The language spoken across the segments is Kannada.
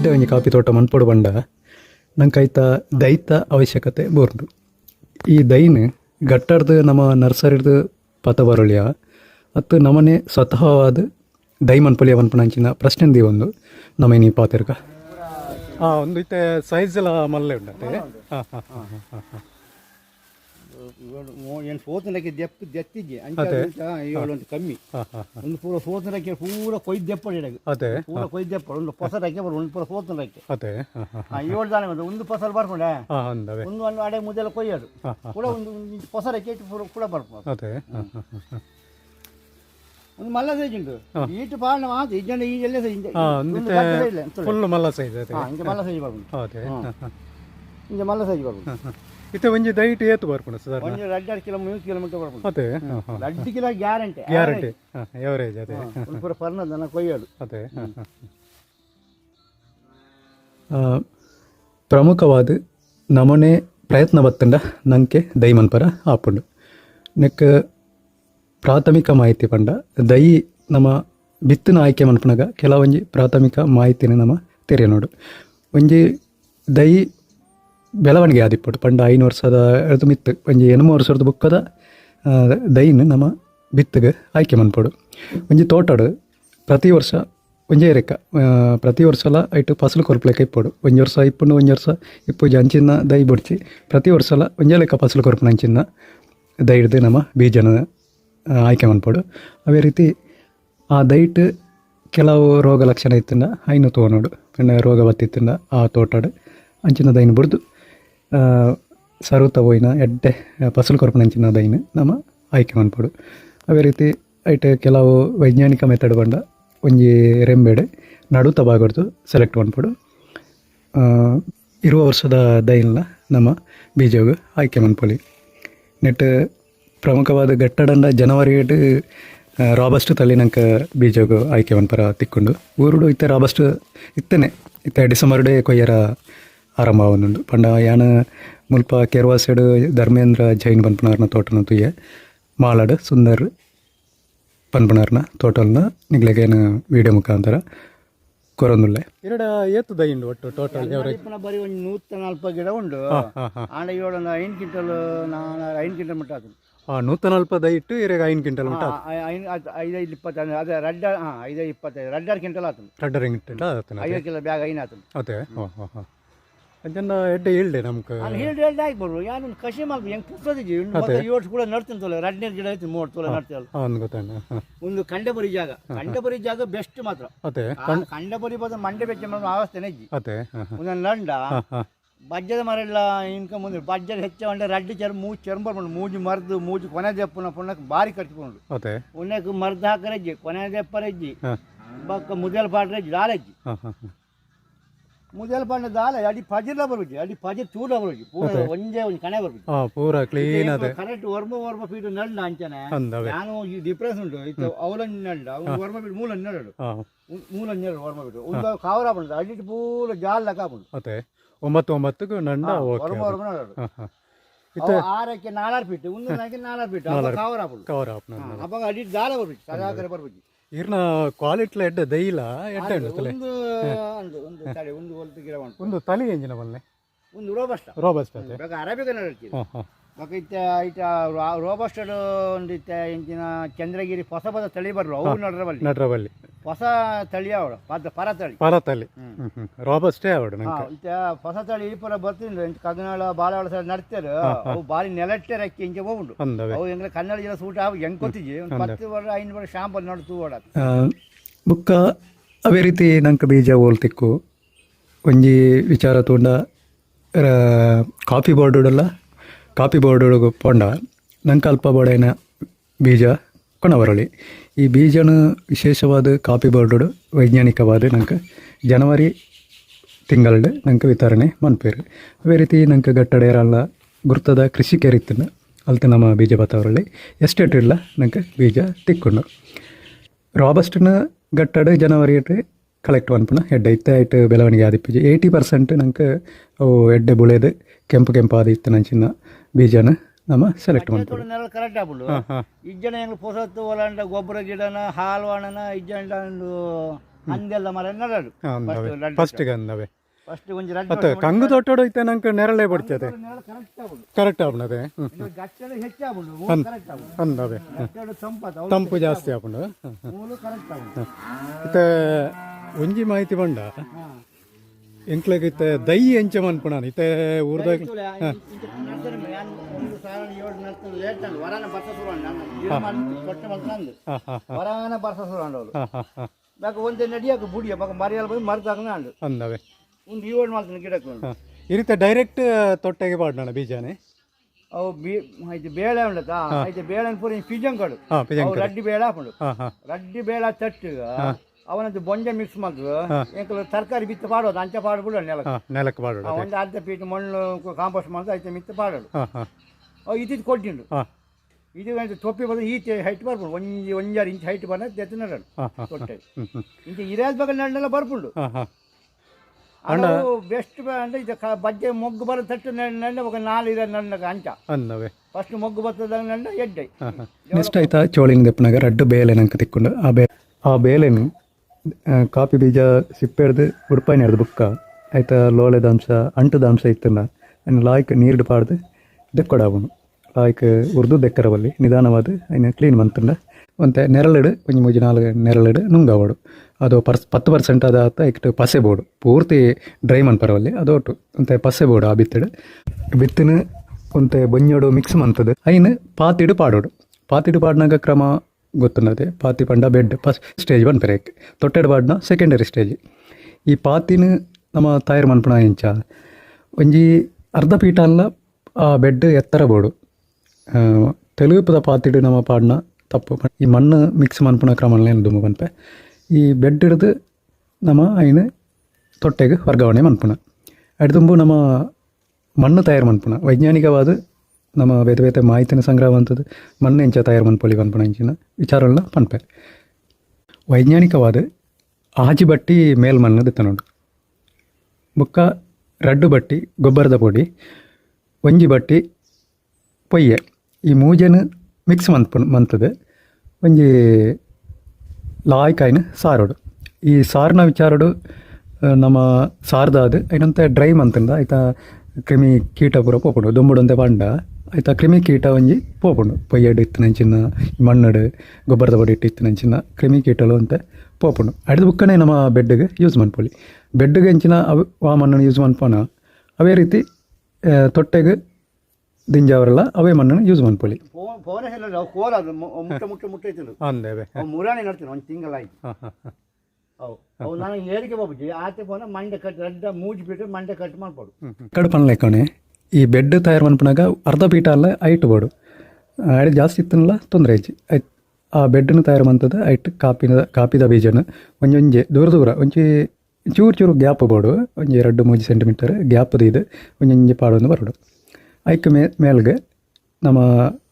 ಎಡ್ಡೆ ಒಂಜಿ ಕಾಫಿ ತೋಟ ಮನ್ಪೊಡು ಬಂಡ ನಂಕೈತ ದೈತ ಅವಶ್ಯಕತೆ ಬೋರ್ದು. ಈ ದೈನ್ ಗಟ್ಟರ್ದು ನಮ್ಮ ನರ್ಸರಿದು ಪತ ಬರುಳಿಯ ಮತ್ತು ನಮನೆ ಸ್ವತಃವಾದ ದೈ ಮನ್ಪೊಲಿಯ ಮನ್ಪಣಿನ ಪ್ರಶ್ನೆ ದಿ ಒಂದು. ನಮಗೆ ನೀ ಪಾತಿರ್ಗ. ಹಾಂ ಒಂದು ಇತ್ತೆ ಸೈಜ್ ಎಲ್ಲ ಮಲ್ಲೆ ಉಂಡತೆ. ಹಾಂ ಹಾಂ ಹಾಂ ಹಾಂ ಹಾಂ. ಏನು ಸೋತನಕ್ಕೆ ದೆಪ್ಪ ದೆತ್ತಿದ್ದೆ ಅಂಚೆ ಏಳು ಅಂತ ಕಮ್ಮಿ. ಹಾಂ ಹಾಂ ಒಂದು ಪೂರ ಸೋತನಕ್ಕೆ ಪೂರ ಕೊಯ್ದು ದೆಪ್ಪಡಿ ಇಡಗೆ. ಅದೇ. ಪೂರ ಕೊಯ್ದು ದೆಪ್ಪ ಒಂದು ಪಸರಕ್ಕೆ ಬರು ಒಂದು ಪೂರ ಸೋತನಕ್ಕೆ ಅದೇ. ಹಾಂ ಹಾಂ ಏಳು ದಾನೆ ಒಂದು ಒಂದು ಪಸಲ್ ಬರ್ಕೊಂಡೆ. ಹಾಂ ಅಂದವೆ. ಒಂದು ಒಂದು ಅಡೆ ಮುದ್ದೆಲ್ಲ ಕೊಯ್ಯೋದು. ಹಾಂ ಹಾಂ ಕೂಡ ಒಂದು ಒಂದು ಪಸರಕ್ಕೆ ಇಟ್ಟು ಪೂರ ಕೂಡ ಬರ್ಬೋದು. ಅದೇ. ಹಾಂ ಹಾಂ ಹಾಂ ಹಾಂ. ಒಂದು ಮಲ್ಲ ಸೈಜ್ ಉಂಟು. ಈಟು ಪಾಲನ ಮಾತು ಇಜ್ಜನ ಈ ಎಲ್ಲ ಸೈಜ್ ಹಾಂ ಒಂದಿತ್ತೆ ಫುಲ್ ಮಲ್ಲ ಸೈಜ್ ಅದೇ ಹಾಂ ಹಿಂಗೆ ಮಲ್ಲ ಸೈಜ್ ಬರ್ಬೋದು. ಅದೇ. ಹಾಂ ಹಾಂ. ಹಿಂಗೆ ಮಲ್ಲ ಸೈಜ್ ಬರ್ಬೋದು. ಹಾಂ ಹಾಂ. ಇತ್ತೆ ಒಂಜಿ ದೈಟ್ ಏತು ಬರ್ಕೊಂಡು ಸರ್ ಒಂದು ರಡ್ಡರ್ ಕಿಲೋ ಮೂರು ಕಿಲೋಮೀಟರ್ ಬರ್ಬೋದು ಅದೇ ಅತೆ ಹಾಂ ಕಿಲೋ ಗ್ಯಾರಂಟಿ ಗ್ಯಾರಂಟಿ. ಎವರೇಜ್ ಅದೇ. ಪೂರ ಪರ್ನ ದನ ಕೊಯ್ಯೋದು. ಅದೇ ಪ್ರಮುಖವಾದ ನಮನೆ ಪ್ರಯತ್ನ ಬತ್ತಂಡ ನಂಕೆ ದೈ ಮನ್ಪರ ಆಪುಂಡು. ನೆಕ್ ಪ್ರಾಥಮಿಕ ಮಾಹಿತಿ ಪಂಡ ದೈ ನಮ್ಮ ಬಿತ್ತನ ಆಯ್ಕೆ ಮನ್ಪುನಗ ಕೆಲವೊಂಜಿ ಪ್ರಾಥಮಿಕ ಮಾಹಿತಿನ ನಮ್ಮ ತೆರೆ ನೋಡು ಒಂಜಿ ದೈ ಬೆಳವಣಿಗೆ ಆದಿಪ್ಪಟ್ಟು ಪಂಡ ಐನು ವರ್ಷದ ಅದು ಮಿತ್ತು ಒಂಜಿ ಎನಮು ವರ್ಷದ ಬುಕ್ಕದ ದೈನ್ ನಮ್ಮ ಬಿತ್ತಗೆ ಆಯ್ಕೆ ಮನ್ಪಡು. ಒಂಜಿ ತೋಟಡು, ಪ್ರತಿ ವರ್ಷ ಒಂಜೇ ರೆಕ್ಕ ಪ್ರತಿ ವರ್ಷಲ ಐಟು ಫಸಲು ಕೊರ್ಪಲೆಕ್ಕ ಇಪ್ಪಡು ಒಂಜಿ ವರ್ಷ ಇಪ್ಪುಂಡು ಒಂಜಿ ವರ್ಷ ಇಪ್ಪು ಅಂಚಿನ ದೈ ಬುಡ್ಚಿ. ಪ್ರತಿ ವರ್ಷಲ ಒಂಜೇ ಲೆಕ್ಕ ಫಸಲು ಕೊರ್ಪುನ ಅಂಚಿನ ದೈ ಹಿಡ್ದು ನಮ್ಮ ಬೀಜನ ಆಯ್ಕೆ ಮನ್ಪಡು. ಅವೇ ರೀತಿ ಆ ದೈಟ್ ಕೆಲವು ರೋಗ ಲಕ್ಷಣ ಇತ್ತಿಂದ ಐನು ತೋನೋಡು ರೋಗ ಬತ್ತಿತ್ತಿಂದ ಆ ತೋಟಡು ಅಂಚಿನ ದೈನ್ ಬುಡ್ದು ಸರುತ ಹೋಯ್ನ ಎಡ್ಡೆ ಫಸಲು ಕೊರ್ಪುನ ಅಂಚಿನ ದೈನ್ ನಮ್ಮ ಆಯ್ಕೆ ಮನ್ಪಡು ಅವೇ ರೀತಿ ಐಟ್ ಕೆಲವು ವೈಜ್ಞಾನಿಕ ಮೆಥಡ್ ಬಂಡ ಒಂಜಿ ರೆಂಬೆಡೆ ನಡುತ ಭಾಗಡ್ದು ಸೆಲೆಕ್ಟ್ ಆ, ಇರುವ ವರ್ಷದ ದೈನ್ಲ ನಮ್ಮ ಬೀಜಗ ಆಯ್ಕೆ ಮನ್ಪೊಲಿ ನೆಟ್ ಪ್ರಮುಖವಾದ ಗಟ್ಟಡಂಡ ಜನವರಿ ರಾಬಸ್ಟ್ ತಳ್ಳಿ ನಂಗೆ ಬೀಜಗ ಆಯ್ಕೆ ಮನ್ಪರ ತಿಕ್ಕೊಂಡು. ಊರುಡು ಇತ್ತೆ ರಾಬಸ್ಟ್ ಇತ್ತೇನೆ ಇತ್ತೆ ಡಿಸೆಂಬರ್ ಡೇ ಕೊಯ್ಯರ ಆರಂಭ ಆವೊಂದುಂಡು ಪಂಡ മുൽപ്പ ಮುಲ್ಪ ಕೆರ್ವಾ ಸೈಡ್ ಧರ್ಮೇಂದ್ರ ಜೈನ್ ಪನ್ಪುನಾರ್ನ ತೋಟನ ತುಯ್ಯ ಮಾಲಾಡ್ ಸುಂದರ್ ಪನ್ಪುನಾರ್ನ ತೋಟಲ್ನ ನಿಗ್ಲೆಗೇನು ವಿಡಿಯೋ ಮುಖಾಂತರ ಕೊರೊಂದುಲ್ಲೆ. ಎರಡ ಏತು ದೈಂಡು ಒಟ್ಟು ಟೋಟಲ್ ಇಪ್ಪನ ಬರೀ ಒಂದು ನೂತ ಗಿಡ ಉಂಡು. ಆಂಡ ಏಳು ಐದು ಕ್ವಿಂಟಲ್ ನಾನು ಐದು ಕ್ವಿಂಟಲ್ ಮಟ್ಟ ಅದು ಹಾಂ ನೂತನ ಅಲ್ಪ ದೈಟ್ಟು ಇರೆಗ ಐನು ಕ್ವಿಂಟಲ್ ಉಂಟು ಐದೈದು ಇಪ್ಪತ್ತೈದು ಅದೇ ರಡ್ಡ ಹಾಂ ಐದೈದು ಇಪ್ಪತ್ತೈದು ರಡ್ಡಾರು ಕ್ವಿಂಟಲ್ ಆತು ರಡ್ಡರ್ ಕ್ವಿಂಟಲ್ ಐದು ಕಿಲೋ ಬ್ಯಾಗ್ ಐನು ಆತು ಅದೇ ಹಾಂ ಹಾಂ ಹಾಂ. ಅದನ್ನ ಎಡ್ಡೆ ಹೇಳ್ದೆ ನಮ್ಗೆ ನಾನು ಹೇಳಿ ಆಯ್ತು ಬರು ಯಾರು ಕಸಿ ಮಾಡ್ಬೋದು ಹೆಂಗೆ ಪುಸ್ತದಿದ್ವಿ ಮತ್ತೆ? ಏಳು ಕೂಡ ನಡ್ತೀನಿ ತೋಲ. ರಡ್ನೇರು ಗಿಡ ಐತಿ ಮೂವತ್ತು ತೋಲ ನಡ್ತೀವಲ್ಲ ಅವ್ನು ಗೊತ್ತಾನ ಒಂದು ಕಂಡಬರಿ ಜಾಗ. ಕಂಡಬರಿ ಜಾಗ ಬೆಸ್ಟ್ ಮಾತ್ರ. ಅದೇ ಕಂಡಬರಿ ಬಂದ ಮಂಡೆ ಬೆಚ್ಚ ಮಾಡೋ ಅವಸ್ಥೆನೇ ಇಜ್ಜಿ ಅದೇ ಒಂದೊಂದು ಲಂಡ. ಬಜ್ಜದ ಮರ ಇಲ್ಲ ಇನ್ಕ ಮುಂದೆ ಬಜ್ಜದ ಹೆಚ್ಚ ಒಂಡೆ ರಡ್ಡಿ ಚರ್ ಮೂಜು ಚರ್ಮ ಬರ್ಬೋದು. ಮೂಜು ಮರ್ದು ಮೂಜು ಕೊನೆ ದೆಪ್ಪನ ಪುಣ್ಣಕ್ಕೆ ಭಾರಿ ಕಟ್ಕೊಂಡು ಅದೇ ಮರದ ಹಾಕರಜ್ಜಿ ಕೊನೆ ದೆಪ್ಪರಜ್ಜಿ ಬಕ್ಕ ಮುದಲ್ ಪಾಡ್ರಜ್ಜಿ ದಾಲಜ್ಜಿ ಹಾಂ ಹಾಂ ಹಾಂ ಮುದಲ್ ಪಾಂಡ ದಾಲ ಅಡಿ ಪಜಿರ್ಲ ಬರ್ಬಿಜ್ಜಿ ಅಡಿ ಪಜಿರ್ ಚೂಡ ಬರ್ಬಿಜ್ಜಿ ಪೂರ ಒಂದೇ ಒಂದು ಕಣೆ ಬರ್ಬಿಜ್ಜಿ ಹಾಂ ಪೂರ ಕ್ಲೀನ್ ಅದೇ ಕರೆಕ್ಟ್ ವರ್ಮ ವರ್ಮ ಫೀಟ್ ನಡ್ಲ ಅಂಚನೆ ಅಂದವೆ ನಾನು ಈ ಡಿಫ್ರೆನ್ಸ್ ಉಂಟು ಇತ್ತು ಅವಲನ್ ನಡ್ಲ ಅವ್ನು ವರ್ಮ ಫೀಟ್ ಮೂಲ ನೆರಡು ಹಾಂ ಮೂಲ ನೆರಡು ವರ್ಮ ಫೀಟ್ ಒಂದು ಕಾವರ ಬಂದು ಅಡಿ ಪೂರ ಜಾಲ್ ಲೆಕ್ಕ ಬಂದು ಅದೇ ಒಂಬತ್ತು ಒಂಬತ್ತಕ್ಕೆ ನಂಡ ಓಕೆ ವರ್ಮ ವರ್ಮ ನರಡು ಹಾಂ ಹಾಂ ಅವ ಆರಕ್ಕೆ ನಾಲ್ಕು ಫೀಟ್ ಒಂದು ನಾಲ್ಕು ನಾಲ್ಕು ಫೀಟ್ ಅವ ಕಾವರ ಬಂದು ಕವರ್ ಆಪ್ ಅವಾಗ ಅಡಿ ಜಾಲ ಬರ್ಬಿಟ್ಟು ಸದಾಕರೆ ಬರ್ಬಿಟ್ಟು ಇರ್ನ ಕ್ವಾಲಿಟಿಲ ಎಡ್ಡೆ ದೈಲ ಎಡ್ಡೆ ಉಂಟು ತಲೆ ಒಂದು ಒಂದು ಒಂದು ತಡೆ ಒಂದು ಹೊಲ್ತು ಗಿಡ ಉಂಟು. ಒಂದು ತಲೆ ಎಂಜಿನ ಬಲ್ಲೆ? ಒಂದು ರೋಬಸ್ಟ ರೋಬಸ್ಟ ಅರೇಬಿಕ ನಡ್ತೀವಿ ಹಾಂ ಹಾಂ. ಬೇಕಾ ಇತ್ತ ಐತ ರೋಬಸ್ಟ ಒಂದು ಇತ್ತ ಎಂಚಿನ ಚಂದ್ರಗಿರಿ ಹೊಸ ಹೊಸ ತಳಿ ಬರ್ರು ಅವು ನಡ್ರಬಲ್ಲಿ ನಡ್ರಬಲ್ಲಿ ಹೊಸ ತಳಿ ಅವಳು ಪದ ಪರ ತಳಿ. ಪರ ತಲೆ ಹ್ಮ್. ಹ್ಞೂ ಹ್ಞೂ ರಾಬಸ್ಟೇ ಅವಡು ನಂಗೆ. ಇತ್ತ ಹೊಸ ತಳಿ ಈ ಪರ ಬರ್ತೀನಿ ಇಂಚ ಕಗನಾಳ ಬಾಳವಾಳ ಸೈಡ್ ನಡ್ತಾರೆ ಅವು ಬಾರಿ ನೆಲಟ್ಟೆ ರಕ್ಕಿ ಇಂಚ ಹೋಗುಂಡು ಅಂದವೆ. ಅವು ಹೆಂಗ್ರೆ ಕನ್ನಡ ಜಿಲ್ಲೆ ಸೂಟ ಅವು ಹೆಂಗ್ ಕೊತ್ತಿಜಿ ಒಂದು ಪತ್ತು ವರ್ಷ ಐದು ವರ್ಷ ಶಾಂಪಲ್ ನೋಡ್ತು ಓಡ ಬುಕ್ಕ ಅವೇ ರೀತಿ ನಂಗೆ ಬೀಜ ಓಲ್ತಿಕ್ಕು ಒಂಜಿ ವಿಚಾರ ತೋಂಡ ಕಾಫಿ ಬೋರ್ಡುಡಲ್ಲ ಕಾಫಿ ಬೋರ್ಡ್ ಪೊಂಡ ನಂಗೆ ಅಲ್ಪ ಬೋಡೈನ ಬೀಜ ಕೊಣವರಳಿ. ಈ ಬೀಜನ ವಿಶೇಷವಾದ ಕಾಪಿ ಬೋರ್ಡು ವೈಜ್ಞಾನಿಕವಾದ ನಂಗೆ ಜನವರಿ ತಿಂಗಳ ನಂಗೆ ವಿತರಣೆ ಮನ್ಪೇರು. ಅವೇ ರೀತಿ ನಂಗೆ ಗಟ್ಟಡೇರಲ್ಲ ಗುರ್ತದ ಕೃಷಿ ಕೆರಿತನ ಅಲ್ತ ನಮ್ಮ ಬೀಜ ಬತ್ತವರಲ್ಲಿ ಎಸ್ಟೇಟ್ ಇಲ್ಲ ನಂಗೆ ಬೀಜ ತಿಕ್ಕೊಂಡು ರಾಬಸ್ಟ್ನ ಗಟ್ಟಡ ಜನವರಿ ಕಲೆಕ್ಟ್ ಅನ್ಪುನ ಎಡ್ಡೆ ಇತ್ತೆ ಐಟ್ ಬೆಳವಣಿಗೆ ಆದಿಪ್ಪಿಜಿ. ಏಯ್ಟಿ ಪರ್ಸೆಂಟ್ ನಂಗೆ ಅವು ಎಡ್ಡೆ ಬುಳೆದು ಕೆಂಪು ಕೆಂಪು ಆದಿತ್ತು ನಂಚಿನ ಬೀಜನ ನಮ್ಮ ಸೆಲೆಕ್ಟ್ ಮಾಡ್ತೀವಿ. ನೆಲ ಕರೆಕ್ಟ್ ಆಗ್ಬಿಡು ಇಜ್ಜನ ಹೆಂಗ್ ಪೊಸತ್ತು ಹೊಲಂಡ ಗೊಬ್ಬರ ಗಿಡನ ಹಾಲು ಹಣನ ಇಜ್ಜಂಡ ಒಂದು ಅಂದೆಲ್ಲ ಮರ ನೆರಳು. ಫಸ್ಟ್ ಗಂದವೆ ಫಸ್ಟ್ ಒಂಜಿ ರಡ್ಡು ಮತ್ತೆ ಕಂಗು ತೊಟ್ಟೋಡು ಇತ್ತೆ ನಂಗೆ ನೆರಳೆ ಬಿಡ್ತದೆ. ಕರೆಕ್ಟ್ ಆಗ್ಬಿಡದೆ. ಗಚ್ಚಡ ಹೆಚ್ಚಾಗುದು ಕರೆಕ್ಟ್ ಆಗುದು ಅಂದವೆ ತಂಪು ಜಾಸ್ತಿ ಮತ್ತೆ ಕರೆಕ್ಟ್ ಇತ್ತೆ ಒಂಜಿ ಮಾಹಿತಿ ಬಂಡ ಎಂಕ್ಲೆಗ್ ಇತ್ತೆ ದೈ ಎಂಚ ಮನ್ಪುಣಾನ ಇತ್ತೆ ಊರ್ದಾಗ ವರಾನ ಬರ್ಸ ಸುರಂಡವಳು ಬಾಕ ಒಂದೇ ನಡಿಯಾಕ ಬುಡಿಯ ಬಾಕ ಮರಿಯಾಲ ಬಂದು ಮರ್ದಾಗ ನಾಂಡು ಅಂದವೆ. ಒಂದು ಏಳು ಮಾಡ್ತಾನೆ ಗಿಡಕ್ಕೆ ಈ ರೀತಿ ಡೈರೆಕ್ಟ್ ತೊಟ್ಟೆಗೆ ಪಾಡ್ನಣ ಬೀಜನೆ? ಅವು ಬಿ ಇದು ಬೇಳೆ ಉಂಡತ ಇದು ಬೇಳೆ ಪೂರ ಪಿಜಂಕಡು ರಡ್ಡಿ ಬೇಳೆ ಹಾಕೊಂಡು ರಡ್ಡಿ ಬೇಳೆ ತಟ್ಟಿಗ ಅವನದ್ದು ಬೊಂಡೆ ಮಿಕ್ಸ್ ಮಾಡಿದ್ರು ಎಂಕಲು ತರಕಾರಿ ಬಿತ್ತು ಪಾಡೋದು ಅಂಚ ಪಾಡು ನೆಲ ನೆಲಕ್ಕೆ. ನೆಲಕ್ಕೆ ಪಾಡೋಣ ಒಂದು ಅರ್ಧ ಪೀಟ್ ಮಣ್ಣು ಕಾಂಪೋಸ್ಟ್ ಮಾಡ್ದು ಐತೆ ಮಿತ್ತು ಹಾಂ ಅವು ಇದ್ದಿದ್ದು ಕೊಟ್ಟಿಂಡು. ಹಾಂ. ಇದು ಒಂದು ತೊಪ್ಪಿ ಬಂದು ಈಚೆ ಹೈಟ್ ಬರ್ಬೋದು. ಒಂಜಿ ಒಂಜಾರು ಇಂಚ್ ಹೈಟ್ ಬಂದ ತೆತ್ತು ನಡೋಣ ತೊಟ್ಟೆ ಇಂಚ ಇರಾದ ಬಗ್ಗೆ ನಡ್ನೆಲ್ಲ ಬರ್ಪುಂಡು. ಹಾಂ ಹಾಂ. ಬೆಸ್ಟ್ ಅಂದ್ರೆ ಇದು ಬಜ್ಜೆ ಮೊಗ್ಗು ಬರೋ ತಟ್ಟು ನೆಂಡ ಒಂದು ನಾಲ್ ಇರ ನನ್ನ ಅಂಚ. ಅಂದವೆ ಫಸ್ಟ್ ಮೊಗ್ಗು ಬರ್ತದ ನೆಂಡ ಎಡ್ಡೆ. ನೆಕ್ಸ್ಟ್ ಆಯ್ತಾ ಚೋಳಿಂಗ್ ದೆಪ್ಪನಾಗ ರಡ್ಡು ಬೇಲೆ ನಂಕ ತಿಕ್ಕೊಂಡು ಆ ಬೇ ಆ ಬೇಲೆನು ಕಾಫಿ ಬೀಜ ಸಿಪ್ಪೆಡ್ದು ಉಡುಪಾಯಿನ ಹಿಡ್ದು ಬುಕ್ಕ ಆಯ್ತಾ ಲೋಳೆದ ಅಂಶ ಅಂಟದ ಅಂಶ ಇತ್ತನ್ನ ಅನ್ನು ಲಾಯ್ಕ್ ನೀರು ಪಾಡ್ದು ದೆಕ್ಕೊಡಾವನು ಲಾಯ್ಕ್ ಉರ್ದು ದೆಕ್ಕರವಲ್ಲಿ ನಿಧಾನವಾದ ಅಯ್ನ ಕ್ಲೀನ್ ಮಂತುಂಡ ಒಂತೆ ನೆರಳಿಡು ಕೊಂಚ ಮೂಜಿ ನಾಲ್ಕು ನೆರಳಿಡು, ನುಂಗಾವಡು. ಅದು ಪರ್ಸ್, ಪತ್ತು ಪರ್ಸೆಂಟ್ ಆತ ಇಕ್ಟ್ ಪಸೆ ಬೋಡು ಪೂರ್ತಿ ಡ್ರೈ ಮನ್ಪರವಲ್ಲಿ ಅದೊಟ್ಟು ಒಂತೆ ಪಸೆ ಬೋಡು ಆ ಬಿತ್ತಿಡು. ಬಿತ್ತಿನ ಒಂತೆ ಬೊಂಜೋಡು ಮಿಕ್ಸ್ ಮಂತದ ಐನ್ ಪಾತಿಡು ಪಾಡೋಡು. ಪಾತಿಡು ಪಾಡಿನಾಗ ಕ್ರಮ ಗೊತ್ತುನ್ನದೆ ಪಾತಿ ಪಂಡ ಬೆಡ್ ಫಸ್ಟ್ ಸ್ಟೇಜ್ ಬಂದ್ಪರೆ ತೊಟ್ಟೆಡು ಪಾಡ್ನ ಸೆಕೆಂಡರಿ ಸ್ಟೇಜ್ ಈ ಪಾತಿನ ನಮ್ಮ ತಯಾರು ಮನ್ಪುಣ ಎಂಚ. ಒಂಜಿ ಅರ್ಧ ಪೀಠ ಅಲ್ಲ ಆ ಬೆಡ್ ಎತ್ತರ ಬೋಡು. ಆ, ತೆಲುಪದ ಪಾತಿಡು ನಮ್ಮ ಪಾಡ್ನ ತಪ್ಪು ಈ ಮಣ್ಣು ಮಿಕ್ಸ್ ಮನ್ಪುಣ ಕ್ರಮಲೇನು ದುಮ್ಮು ಬಂಪೆ ಈ ಬೆಡ್ ಹಿಡ್ದು ನಮ್ಮ ಐನು ತೊಟ್ಟೆಗೆ ವರ್ಗಾವಣೆ ಮನ್ಪುಣ. ಅಡ್ದುಂಬು ನಮ್ಮ ಮಣ್ಣು ತಯಾರು ಮನ್ಪುಣ. ವೈಜ್ಞಾನಿಕವಾದ ನಮ್ಮ ಬೇತೆ ಬೇತೆ ಮಾಹಿತಿನ ಸಂಗ್ರಹ ಮಣ್ಣೆಂಚ ಮಣ್ಣು ಇಂಚ ತಯಾರು ಮನ್ಪೊಲಿ ಇಂಚಿನ ವಿಚಾರಗಳನ್ನ ಪನ್ಪೆ. ವೈಜ್ಞಾನಿಕವಾದ ಆಜಿ ಬಟ್ಟಿ ಮೇಲ್ಮಣ್ಣು ದಿತ್ತನುಂಡು ಬುಕ್ಕ ರಡ್ಡು ಬಟ್ಟಿ, ಗೊಬ್ಬರದ ಪೊಡಿ, ಒಂಜಿ ಬಟ್ಟಿ, ಪೊಯ್ಯೆ. ಈ ಮೂಜೆನು ಮಿಕ್ಸ್ ಮಂತ್ ಮಂತದೆ. ಒಂಜಿ ಲಾಯ್ಕಾಯಿನ ಸಾರೋಡು. ಈ ಸಾರಿನ ವಿಚಾರಡು ನಮ್ಮ ಸಾರ್ದಾದು ಐನಂತೆ ಡ್ರೈ ಮಂತಂದ, ಐತ ಕ್ರಿಮಿ ಕೀಟ ಪೂರ ಪೋಪುಂಡು, ದುಂಬುಡಂತೆ ಪಂಡ. ಐತ ಕ್ರಿಮಿ ಕೀಟ ಒಂಜಿ ಪೋಪುಂಡು. ಪೊಯ್ಯಡು ಇತ್ತಿನಂಚಿನ ಮಣ್ಣಡು ಗೊಬ್ಬರದ ಬಡಿ ಇಟ್ಟು ಇತ್ತಿನಂಚಿನ ಕ್ರಿಮಿ ಕೀಟಲು ಅಂತ ಪೋಪುಂಡು. ಅಡಿದ ಬುಕ್ಕನೆ ನಮ್ಮ ಬೆಡ್ಗೆ ಯೂಸ್ ಮನ್ಪೊಲಿ. ಬೆಡ್ಗೆ ಹೆಂಚಿನ ಅವು ಆ ಮಣ್ಣನ್ನು ಯೂಸ್ ಮನ್ಪೋನ? ಅವೇ ರೀತಿ ತೊಟ್ಟೆಗೆ ದಿಂಜಾವರೆಲ್ಲ ಅವೇ ಮಣ್ಣನ್ನು ಯೂಸ್ ಮನ್ಪೊಲಿ. ಫೋನ್ ಹೇಳಲ್ಲ ಅವು ಕೋಲ ಅದು ಮುಟ್ಟ ಮುಟ್ಟ ಮುಟ್ಟ ಇತ್ತಿಲ್ಲ ಅಂದೇವೆ ಅವು ಮುರಾಣಿ ನೋಡ್ತೀನಿ ಒಂದು ತಿಂಗಳಾಯ್ತು ಹಾಂ ಹಾಂ ಹಾಂ. ಅವು ನಾನು ಏರಿಕೆ ಹೋಗ್ಬಿಟ್ಟು. ಆಚೆ ಫೋನ ಮಂಡೆ ಕಟ್ ರಡ್ಡ ಮೂಜಿ ಬಿಟ್ಟು ಮಂಡೆ ಕಟ್ ಮಾಡ್ಬೋದು ಕಡೆ ಪನ್ಲೆ ಕಣೆ. ಈ ಬೆಡ್ ತಯಾರು ಮನ್ಪನಾಗ ಅರ್ಧ ಪೀಠ ಅಲ್ಲ ಐಟ್ ಬೋಡು ಅಡಿ ಜಾಸ್ತಿ ಇತ್ತನಲ್ಲ ತೊಂದರೆ ಐತಿ ಐತ್ ಆ ಬೆಡ್ನ ತಯಾರು ಮಂತದ ಐಟ್ ಕಾಪಿನ, ಕಾಪಿದ ಬೀಜನ ಒಂಜೊಂಜೆ ದೂರ ದೂರ, ಒಂಜಿ ಚೂರು ಚೂರು ಗ್ಯಾಪ್ ಬೋಡು ಒಂಜಿ ಎರಡು ಮೂಜಿ ಸೆಂಟಿಮೀಟರ್ ಗ್ಯಾಪ್ದು ಇದು ಒಂಜೊಂಜಿ ಪಾಡೊಂದು ಬರೋಡು. ಐಕ್ ಮೇ, ಮೇಲ್ಗೆ ನಮ್ಮ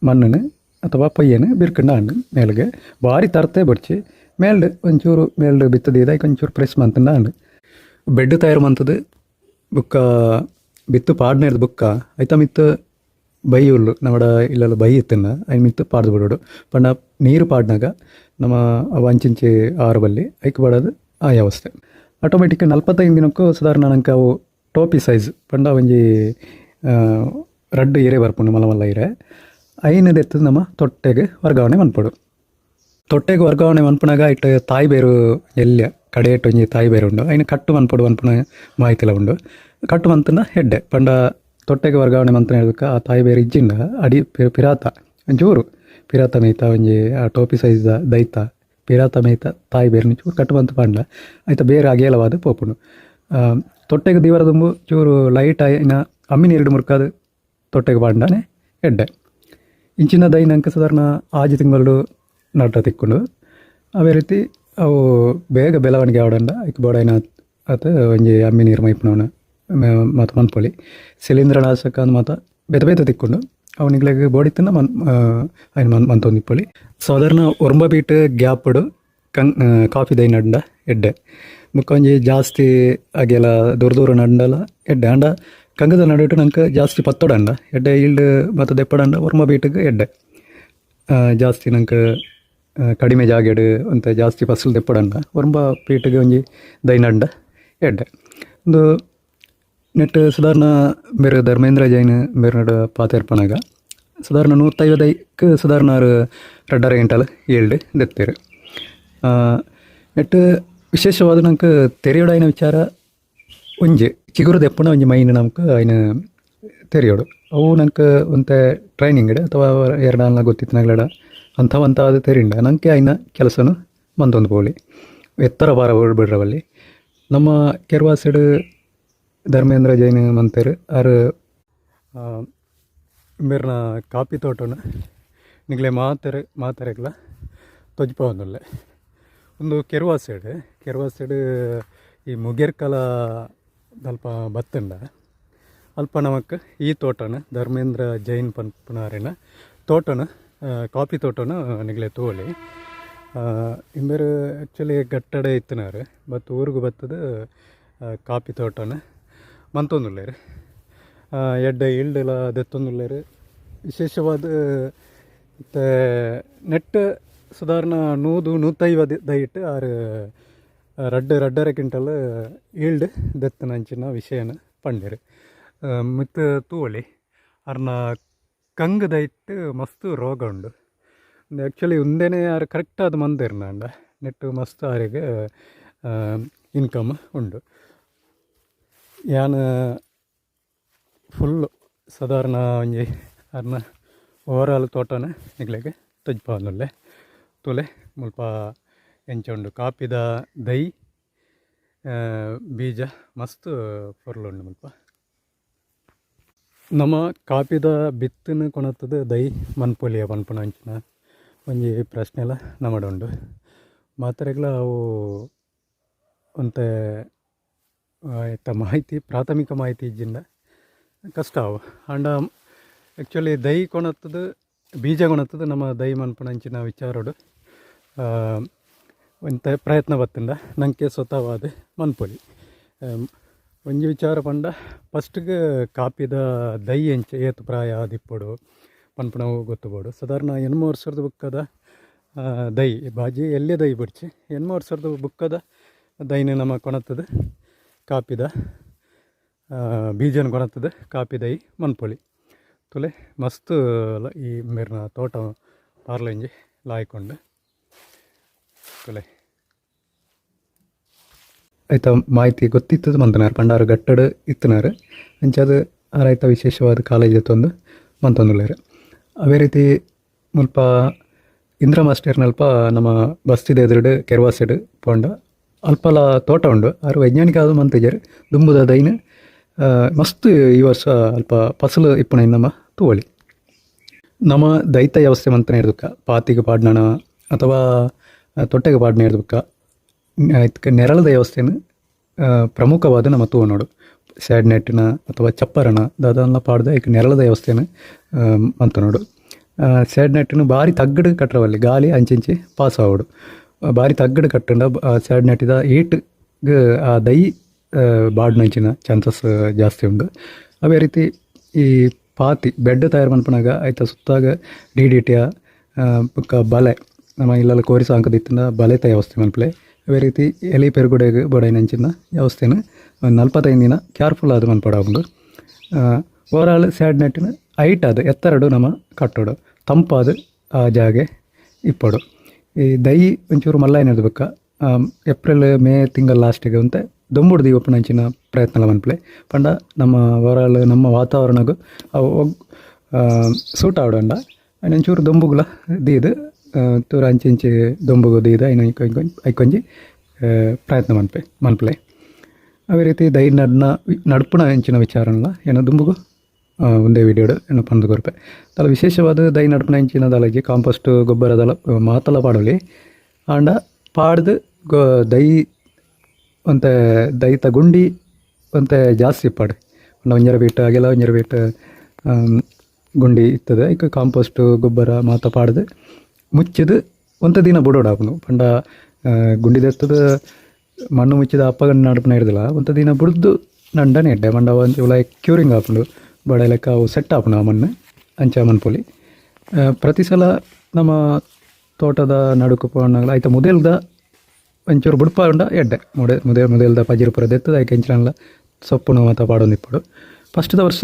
ಮಣ್ಣನ್ನು ಅಥವಾ ಪೊಯ್ಯನು ಬಿರ್ಕಂಡ ಹಣ್ಣು ಮೇಲ್ಗೆ ಭಾರಿ ತರತೆ ಬರ್ಚಿ ಮೇಲ್ಡ್ ಒಂಚೂರು ಮೇಲ್ಡ್ ಬಿತ್ತದ ಇದಕ್ಕೆ ಒಂಚೂರು ಪ್ರೆಸ್ ಮಂತಂಡ ಹಣ್ಣು. ಬೆಡ್ ತಯಾರು ಮಂತದ್ದು ಬುಕ್ಕ ಬಿತ್ತು ಪಾಡ್ನೇರ್ದು ಬುಕ್ಕ. ಐತ ಮಿತ್ತು ಬೈ ಉಳ್ಳು ನಮ್ಮಡ ಇಲ್ಲೆಲ್ಲ ಬೈ ಇತ್ತನ್ನ ಐ ಮಿತ್ತು ಪಾಡ್ದು ಬಿಡೋಡು. ಪಂಡ ನೀರು ಪಾಡ್ನಾಗ ನಮ್ಮ ಅಂಚಿಂಚಿ ಆರು ಬಲ್ಲಿ ಐಕ್ ಬಾಡೋದು ಆ ವ್ಯವಸ್ಥೆ. ಆಟೋಮೆಟಿಕ್ ನಲ್ಪತ್ತೈದು ದಿನಕ್ಕೂ ಸಾಧಾರಣ ನನಗೆ ಅವು ಟೋಪಿ ಸೈಜ್, ಪಂಡ ಒಂಜಿ ರಡ್ಡು ಎರೆ ಬರ್ಪುಂಡು ಮಲ ಮಲ್ಲ ಇರೆ ಐನದು ಎತ್ತದ ನಮ್ಮ ತೊಟ್ಟೆಗೆ ವರ್ಗಾವಣೆ ಮನ್ಪಡು. ತೊಟ್ಟೆಗೆ ವರ್ಗಾವಣೆ ಮನ್ಪುನಾಗ ಇಟ್ಟು ತಾಯಿ ಬೇರು ಎಲ್ಲಿ ಕಡೆ ಇಟ್ಟು ಒಂಜಿ ತಾಯಿ ಬೇರು ಉಂಡು ಐನ ಕಟ್ಟು ಮನ್ಪಡು, ಮನ್ಪುನ ಮಾಹಿತಿಲ ಉಂಡು ಕಟ್ಟು ಮಂತನ ಹೆಡ್ಡೆ. ಪಂಡ ತೊಟ್ಟೆಗೆ ವರ್ಗಾವಣೆ ಮಂತನ ಹೇಳದಕ್ಕೆ ಆ ತಾಯಿ ಬೇರೆ ಇಜ್ಜಿಂಡ ಅಡಿ ಪಿರಾತ. ಒಂಚೂರು ಪಿರಾತ ಮೇಯ್ತ, ಒಂಜಿ, ಆ ಟೋಪಿ ಸೈಜ್ದ ದೈತ. ಪಿರಾತ ಮೇಯ್ತ, ತಾಯಿ ಬೇರೆ ಚೂರು ಕಟ್ಟು ಮಂತ ಪಂಡ. ಆಯ್ತ, ಬೇರೆ ಅಗೇಲವಾದ ಪೋಪುಂಡು. ತೊಟ್ಟೆಗೆ ದೀವರದುಂಬು ಚೂರು ಲೈಟ್ ಆಯ್ನ ಅಮ್ಮಿನ ಎರಡು ಮುರ್ಕಾದ ತೊಟ್ಟೆಗೆ ಪಾಂಡನೆ ಎಡ್ಡೆ ಇಂಚಿನ ದೈನಂಕ ಸಾಧಾರಣ ಆಜಿ ತಿಂಗಳು ನಟ ತಿಕ್ಕೊಂಡು. ಅವೇ ರೀತಿ, ಅವು ಬೇಗ ಬೆಳವಣಿಗೆ ಆವಡಂಡ. ಐಕ್ ಬೋಡೈನ ಆತ ಒಂಜಿ ಅಮ್ಮಿ ನೀರು ಮೈಪುನವನ. ಮಾತು ಮನ್ಪೊಲಿ. ಶಿಲೀಂಧ್ರನಾಶಕ ಅಂದ್ ಮಾತ ಬೆತ ಬೇತ ತಿಕ್ಕೊಂಡು ಅವನಿಗಳಿಗೆ ತಿನ್ನ ಮನ್ ಅಯ್ನ ಮನ್ ಮಂತೊಂದಿಪ್ಪೊಲಿ ಸಾಧಾರಣ ಒರಂಬ ಬೀಟ್ ಗ್ಯಾಪ್ಡು ಕಂ ಕಾಫಿ ದೈ ನಡ ಎಡ್ಡೆ. ಮುಖಂಜಿ ಜಾಸ್ತಿ ಆಗೆಲ್ಲ ದೂರ ದೂರ ನಡ್ಡಲ್ಲ ಎಡ್ಡೆ. ಅಂಡ ಕಂಗದ ನಡುವಿಟ್ಟು ನಂಗೆ ಜಾಸ್ತಿ ಪತ್ತೊಡಂಡ ಎಡ್ಡೆ ಇಲ್ಡ್ ಮತ್ತು ದೆಪ್ಪಡಂಡ ಒರ್ಮ ಬೀಟಿಗೆ ಎಡ್ಡೆ. ಜಾಸ್ತಿ ನಂಗೆ ಕಡಿಮೆ ಜಾಗೆಡು, ಅಂತ ಜಾಸ್ತಿ ಫಸಲು ದೆಪ್ಪಡಂಡ ಒರ್ಮ ಬೀಟಿಗೆ ಒಂಜಿ ದೈನಂಡ ಎಡ್ಡೆ. ಒಂದು ನೆಟ್ ಸಾಧಾರಣ ಬೇರೆ ಧರ್ಮೇಂದ್ರ ಜೈನ್ ಬೇರೆ ಪಾತೆರ್ಪಣಗ ಸಾಧಾರಣ ನೂತೈವದೈಕ್ ಸಾಧಾರಣ ಅವರು ರಡ್ಡರ ಗಂಟಲು ಏಳ್ಡು ದೆತ್ತೇರು. ನೆಟ್ ವಿಶೇಷವಾದ ನಂಕ ತೆರೆಯೋಡ ಆಯ್ನ ವಿಚಾರ ಒಂಜಿ, ಚಿಗುರು ದೆಪ್ಪನ ಒಂಜಿ ಮೈನ್ ನಮ್ಗೆ ಆಯ್ನ ತೆರೆಯೋಡು. ಅವು ನಂಗೆ ಒಂತೆ ಟ್ರೈನಿಂಗ್ ಇಡ ಅಥವಾ ಎರಡು ಗೊತ್ತಿತ್ತು ಅಂಥ ಅಂಥವಂತ ಅದು ತೆರಿಂಡ. ನಂಗೆ ಆಯ್ನ ಕೆಲಸನು ಮಂದೊಂದು ಬೋಳಿ ಎತ್ತರ ಬಾರ ಬಿಡ್ರವಲ್ಲಿ ನಮ್ಮ ಕೆರ್ವಾ ಸೈಡ್ ಧರ್ಮೇಂದ್ರ ಜೈನ್ ಮಂತೇರು, ಆರು ಮೇರ್ನ ಕಾಪಿ ತೋಟನ ನಿಗ್ಲೆ ಮಾತರೆ, ಮಾತರೆಗ್ಲ ತೊಜ್ಪವೊಂದುಲ್ಲೆ ಒಂದು ಕೆರ್ವಾ ಸೈಡ್ ಕೆರ್ವಾ ಸೈಡ್ ಈ ಮುಗೇರ್ಕಲ ಸ್ವಲ್ಪ ಬತ್ತಂಡ. ಅಲ್ಪ ನಮಕ್ ಈ ತೋಟನ ಧರ್ಮೇಂದ್ರ ಜೈನ್ ಪನ್ಪುನಾರಿನ ತೋಟನ ಕಾಫಿ ತೋಟನ ನಿಗ್ಲೆ ತೋಳಿ. ಇಂಬೇರು ಆ್ಯಕ್ಚುಲಿ ಗಟ್ಟಡೆ ಇತ್ತನಾರು, ಬತ್ ಊರಿಗೆ ಬತ್ತದ ಕಾಫಿ ತೋಟನ ಮಂತೊಂದುಲ್ಲೇರು ಎಡ್ಡ ಲ ದೆತ್ತೊಂದುಲ್ಲೇರು ವಿಶೇಷವಾದ, ಮತ್ತು ನೆಟ್ ಸಾಧಾರಣ ನೂದು, ನೂತೈವದು ದಯಿಟ್ಟು ಆರು ರಡ್ಡು, ರಡ್ಡರ ಕ್ವಿಂಟಲ್ ಈಲ್ಡ್ ದೆತ್ತನಂಚಿನ ವಿಷಯನ ಪಂಡೇರು ಮಿತ್ ತೂವಳಿ, ಅರ್ನ ಕಂಗ್ ದಯಿಟ್ಟು ಮಸ್ತ್ ರೋಗ ಉಂಡು. ಆ್ಯಕ್ಚುಲಿ ಉಂದೇನೆ ಯಾರು ಕರೆಕ್ಟ್ ಮಂದಿರ್ನ ಮಂದಿರ್ನಂಡ ನೆಟ್ಟು ಮಸ್ತ್ ಆರಿಗೆ ಇನ್ಕಮ್ ಉಂಡು. ಯಾನ್ ಫುಲ್ ಸಾಧಾರಣ ಒಂಜಿ ಅರ್ನ ಓವರಾಲ್ ತೋಟನ ನಿಗ್ಲೆಗೆ ತೊಜ್ಪಾನುಲ್ಲೆ ತುಲೆ ಮುಲ್ಪ ಎಂಚ ಉಂಡು ಕಾಪಿದ ದೈ ಬೀಜ ಮಸ್ತ್ ಪೊರ್ಲುಂಡು ಮುಲ್ಪ ನಮ್ಮ ಕಾಪಿದ ಬಿತ್ತನ ಕೊಣತ್ತದ ದೈ ಮನ್ಪೊಲಿಯ ಪನ್ಪುನ ಅಂಚಿನ ಒಂಜಿ ಪ್ರಶ್ನೆಲ ನಮಡುಂಡು ಮಾತ್ರೆಗ್ಲ ಅವು ಒಂತೆ ಇತ್ತ ಮಾಹಿತಿ, ಪ್ರಾಥಮಿಕ ಮಾಹಿತಿ ಇಜ್ಜಿಂದ ಕಷ್ಟ ಅವು. ಆಂಡ ಆ್ಯಕ್ಚುಲಿ ದೈ ಕೊಣತ್ತದು, ಬೀಜ ಕೊಣತ್ತದ ನಮ್ಮ ದೈ ಮನ್ಪಣಂಚಿನ ವಿಚಾರಡು. ಒಂತೆ ಪ್ರಯತ್ನ ಬತ್ತಿಂದ ನಂಗೆ ಸ್ವತಃವಾದ ಮನ್ಪೊಲಿ. ಒಂಜಿ ವಿಚಾರ ಪಂಡ, ಫಸ್ಟ್ಗೆ ಕಾಪಿದ ದೈ ಎಂಚ ಏತು ಪ್ರಾಯ ಆದಿಪ್ಪಡು ಪನ್ಪಣ ಗೊತ್ತುಬೋಡು ಸಾಧಾರಣ ಎನ್ಮ ವರ್ಷದ ಬುಕ್ಕದ ದೈ, ಬಾಜಿ ಎಲ್ಲೇ ದೈ ಬಿಡ್ಚಿ? ಎನ್ಮ ವರ್ಷದ ಬುಕ್ಕದ ದೈನ ನಮ್ಮ ಕೊಣತ್ತದ. ಕಾಪಿದ ಬೀಜನ ಕಾಪಿದ ಕಾಪಿ ದೈ ಮನ್ಪೊಲಿ ತುಲೆ ಮಸ್ತ್ ಈ ಮೇರಿನ ತೋಟ ಪಾರ್ಲಂಜಿ ಲಾಯ್ಕೊಂಡು. ತುಲೆ. ಆಯ್ತಾ ಮಾಹಿತಿ ಗೊತ್ತಿತ್ತದು, ಮಂತನಾರು ಪಂಡಾರು ಗಟ್ಟಡು ಇತ್ತನಾರು. ಅಂಚದು ಆರಾಯ್ತ ವಿಶೇಷವಾದ ಕಾಲೇಜ್ ತಂದು ಮಂತೊಂದುಲ್ಲೇರು ಅವೇ ರೀತಿ ಮುಲ್ಪ ಇಂದ್ರ ಮಾಸ್ಟರ್ನಲ್ಪ ನಮ್ಮ ಬಸ್ತಿದ ಎದುರುಡು ಕೆರ್ವಾ ಸೈಡ್ ಪೋಂಡ ಅಲ್ಪಲ ತೋಟ ಉಂಡು ಆರು ವೈಜ್ಞಾನಿಕ ಆದ ಮಂತಿಜರು ದುಂಬುದ ದೈನ ಮಸ್ತ್ ಈ ವರ್ಷ ಅಲ್ಪ ಫಸಲು ಇಪ್ಪಣ ನಮ್ಮ ತೂವಳಿ. ನಮ್ಮ ದೈತ ವ್ಯವಸ್ಥೆ ಮಂತನೇ ಇರ್ದಕ್ಕ ಪಾತಿಗೆ ಪಾಡ್ನಣ ಅಥವಾ ತೊಟ್ಟೆಗೆ ಪಾಡ್ನ ಇರ್ದಕ್ಕ ಇದಕ್ಕೆ ನೆರಳದ ವ್ಯವಸ್ಥೆನ ಪ್ರಮುಖವಾದ ನಮ್ಮ ತೂವನೋಡು ಸ್ಯಾಡ್ ನೆಟ್ಟಿನ ಅಥವಾ ಚಪ್ಪರಣ ದಾದನ್ನ ಪಾಡ್ದ ಈಗ ನೆರಳದ ವ್ಯವಸ್ಥೆನ ಅಂತ ನೋಡು. ಸ್ಯಾಡ್ ನೆಟ್ಟಿನ ಭಾರಿ ತಗ್ಗಡು ಕಟ್ಟರವಲ್ಲಿ ಗಾಳಿ ಅಂಚಿಂಚಿ ಪಾಸ್ ಆವಡು ಆ, ತಗ್ಗಡ ಕಟ್ಟಂಡ ಸ್ಯಾಡ್ ನೆಟ್ಟಿದ ಏಟ್ ಆ ದೈ ಬಾಡ್ನಂಚಿನ ಚಾನ್ಸಸ್ ಜಾಸ್ತಿ ಉಂಡು. ಅವೇ ರೀತಿ ಈ ಪಾತಿ ಬೆಡ್ ತಯಾರು ಮನ್ಪನಾಗ ಆಯ್ತಾ ಸುತ್ತಾಗ ಡಿ ಡಿ ಟಿಯ ಬಲೆ ನಮ್ಮ ಇಲ್ಲೆಲ್ಲ ಕೋರಿ ಸಾಂಕದಿತ್ತಿನ ಬಲೆ ತಯ ವ್ಯವಸ್ಥೆ ಮನ್ಪಲೆ ಅವೇ ರೀತಿ ಎಲಿ ಪೆರುಗುಡೆಗೆ ಬೊಡೈನಂಚಿನ ವ್ಯವಸ್ಥೆನ ಒಂದು ನಲ್ಪತ್ತೈದು ದಿನ ಕೇರ್ಫುಲ್ ಆದ ಮನ್ಪಡ ಉಂಡು. ಓವರಾಲ್ ಸ್ಯಾಡ್ ನೆಟ್ಟಿನ ಹೈಟ್ ಅದು ಎತ್ತರಡು ನಮ್ಮ ಕಟ್ಟೋಡು ತಂಪಾದ ಆ ಜಾಗೆ ಇಪ್ಪಡು. ಈ ದೈ ಒಂಚೂರು ಮಲ್ಲ ಏನಿರ್ಬೇಕು ಏಪ್ರಿಲ್, ಮೇ ತಿಂಗಳ ಲಾಸ್ಟಿಗೆ ಅಂತ ದೊಂಬುಡು ದೀವಪ್ಪನಂಚಿನ ಪ್ರಯತ್ನ ಮನ್ಪಲೆ ಪಂಡ ನಮ್ಮ ಓವರಾಲ್ ನಮ್ಮ ವಾತಾವರಣಗೂ ಅವು ಸೂಟ್ ಆವಡಂಡ. ಒಂಚೂರು ದೊಂಬುಗುಲ ದೀದು ತೂರ ಅಂಚಿ ದೊಂಬುಗು ದೀದ ಐನ ಐಕೊಂಜಿ ಪ್ರಯತ್ನ ಮನ್ಪೆ ಮನ್ಪಲೆ ಅವೇ ರೀತಿ ದೈ ನಡ್ನ, ನಡ್ಪುನ ಅಂಚಿನ ವಿಚಾರನಲ್ಲ, ಏನೋ ದುಂಬುಗು? ಒಂದೇ ವಿಡಿಯೋಡ್ ಏನು ಪಂದು ಕೊರ್ಪೆ ತಲ ವಿಶೇಷವಾದ ದೈ ನಡ್ಪುನ ಇಂಚಿನ ದಲಜಿ ಕಾಂಪೋಸ್ಟ್ ಗೊಬ್ಬರದಲ ಮಾತಲ ಪಾಡೋಲಿ. ಆಂಡ ಪಾಡ್ದು ಗೊ ದೈ ಒಂತೆ ದೈತ ತಗೊಂಡು ಒಂತೆ ಜಾಸ್ತಿ ಪಾಡು. ಒಂದು ಒಂಜರ ಬೀಟ್ ಹಾಗೆಲ್ಲ ಒಂಜರ ಬೀಟ್ ಗುಂಡಿ ಇರ್ತದೆ ಈಗ ಕಾಂಪೋಸ್ಟ್ ಗೊಬ್ಬರ ಮಾತ ಪಾಡ್ದು. ಮುಚ್ಚಿದ ಒಂತ ದಿನ ಬುಡೋಡಾಪನು ಪಂಡ ಆ, ಗುಂಡಿ ದತ್ತದ ಮಣ್ಣು ಮುಚ್ಚಿದ ಅಪ್ಪಗನ್ನ ನಡ್ಪನ ಇರ್ದಿಲ್ಲ ಒಂತ ದಿನ ಬುಡ್ದು ನಂಡನೆ ಎಡ್ಡೆ ಮಂಡ ಒಂದು ಕ್ಯೂರಿಂಗ್ ಆಪುಂಡು ಬಡ ಲೆಕ್ಕ ಅವು ಸೆಟ್ ಆಪುಂಡು ಆ ಮಣ್ಣು ಅಂಚ ಮನ್ಪೊಲಿ ಆ, ಪ್ರತಿ ಸಲ ನಮ್ಮ ತೋಟದ ನಡುಕು ಪಣ್ಣಗಳು ಐತ ಮೊದಲ್ದ ಒಂಚೂರು ಬುಡ್ಪ ಉಂಡ ಎಡ್ಡೆ. ಮುಡೆ ಮುದೆ ಪಜಿರು ಪಜಿರುಪುರ ದೆತ್ತದ ಆಯ್ಕೆ ಎಂಚಿನಲ್ಲ ಸೊಪ್ಪುನು ಮಾತ ಪಾಡೊಂದು ಇಪ್ಪಡು ಫಸ್ಟ್ದ ವರ್ಷ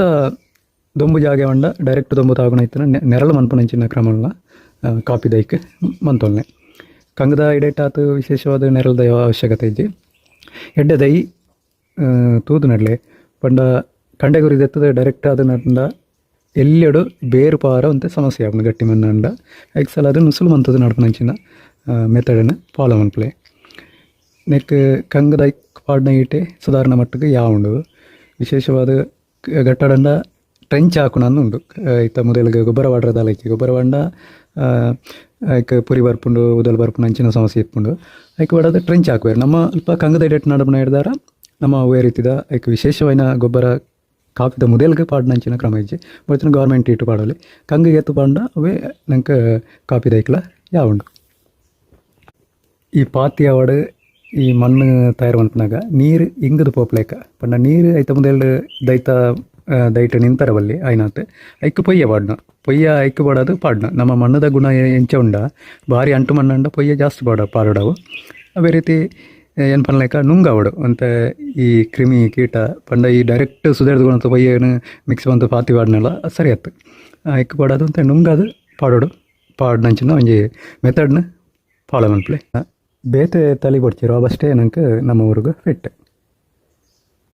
ದೊಂಬು ಜಾಗೆ ಉಂಡ ಡೈರೆಕ್ಟ್ ದೊಂಬು ತಾಗುಣ ಇತ್ತಿನ ನೆರಳು ಮನ್ಪುನಂಚಿನ ಕ್ರಮಲ್ಲ ಕಾಪಿ ದೈಕ್ ಮಂತೊಲ್ನೆ ಕಂಗದ ಇಡೇಟಾತು ವಿಶೇಷವಾದ ನೆರಳದ ಅವಶ್ಯಕತೆ ಇಜ್ಜಿ ಎಡ್ಡೆ ದೈ ತೂದು ನಡ್ಲೆ ಪಂಡ ದೆತ್ತದ ಡೈರೆಕ್ಟ್ ನಡ್ಡ ಎಲ್ಲೆಡು ಬೇರು ಪಾರ ಅಂತ ಸಮಸ್ಯೆ ಆಪುಂಡು ಗಟ್ಟಿ ಮನ್ನಂಡ ಐಕ್ ಸಲ ಅದು ನುಸುಲು ಮಂತದ ನಡ್ಪುನಂಚಿನ ಮೆಥಡನ್ನು ಫಾಲೋ ಮನ್ಪುಲೆ ನೆಕ್, ಕಂಗದ ಪಾಡ್ನ ಈಟೆ ಸುಧಾರಣ ಮಟ್ಟಕ್ಕೆ ಯಾವುಂಡು ವಿಶೇಷವಾದ ಗಟ್ಟಡಂಡ ಟ್ರೆಂಚ್ ಹಾಕುಣಂದು ಉಂಡು ಐತ ಮೊದಲಿಗೆ ಗೊಬ್ಬರ ವಾಡ್ರದ ಲೈಕಿ ಗೊಬ್ಬರ ವಾಂಡ ಐಕ್ ಪುರಿ ಬರ್ಪುಂಡು ಉದಲ್ ಬರ್ಪುಂಡು ಅಂಚಿನ ಸಮಸ್ಯೆ ಇಟ್ಕೊಂಡು ಐಕ್ ವಾಡದ ಟ್ರೆಂಚ್ ಹಾಕುವ ನಮ್ಮ ಅಲ್ಪ ಕಂಗದ ಡೇಟ್ ನಡಪನ ಹಿಡ್ದಾರ ನಮ್ಮ ಅವೇ ರೀತಿದ ಐಕ್ ವಿಶೇಷವಾದ ಗೊಬ್ಬರ ಕಾಪಿದ ಮೊದಲಿಗೆ ಪಾಡ್ನಂಚಿನ ಕ್ರಮ ಇಜ್ಜಿ. ಬರ್ತಿನ ಗೌರ್ಮೆಂಟ್ ಇಟ್ಟು ಪಾಡಲಿ. ಕಂಗಿಗೆ ಎತ್ತು ಪಾಂಡ ಅವೇ ನಂಗೆ ಕಾಪಿದ ಐಕ್ಲ ಯಾವುಂಡು ಈ ಪಾತಿ ಅವಡ ಈ ಮಣ್ಣು ತಯಾರು ಮನ್ಪನಾಗ ನೀರು ಇಂಗದು ಪೋಪ್ಲೇಕ ಪಂಡ ನೀರು ಐತ ಮುದೇಲ್ ದೈತ ದಯಟ ದೈಟ ನಿಂತರ ಬಲ್ಲಿ ಆಯ್ನಾತ್ ಐಕ್ ಪೊಯ್ಯ ಪಾಡ್ನ. ಪೊಯ್ಯ ಐಕ್ ಪಾಡೋದು ಪಾಡ್ನ. ನಮ್ಮ ಮಣ್ಣದ ಗುಣ ಎಂಚ ಉಂಡ. ಭಾರಿ ಅಂಟು ಮಣ್ಣಂಡ ಪೊಯ್ಯ ಜಾಸ್ತಿ ಪಾಡ, ಪಾಡೋಡವು. ಅದೇ ರೀತಿ ಏನು ಪನ್ಲೈಕ ನುಂಗವಡು ಅಂತ ಈ ಕ್ರಿಮಿ ಕೀಟ ಪಂಡ ಈ ಡೈರೆಕ್ಟ್ ಸುಧಾರಿದ ಗುಣ ಪೊಯ್ಯನು ಮಿಕ್ಸ್ ಬಂತು ಪಾತಿ ಪಾಡ್ನೆಲ್ಲ ಸರಿ ಆಯ್ತು. ಇಕ್ಕ ಪಾಡೋದು ಅಂತ ನುಂಗದು, ಪಾಡೋಡು. ಪಾಡ್ನಂಚಿನ ಒಂಜಿ ಮೆಥಡ್ನ ಫಾಲೋ ಮನ್ಪ್ಲೆ ಬೇತೆ ತಲೆ ಕೊಡ್ತಿರೋ ಅವಷ್ಟೇ ನಂಗೆ ನಮ್ಮ ಊರಿಗೆ ಫಿಟ್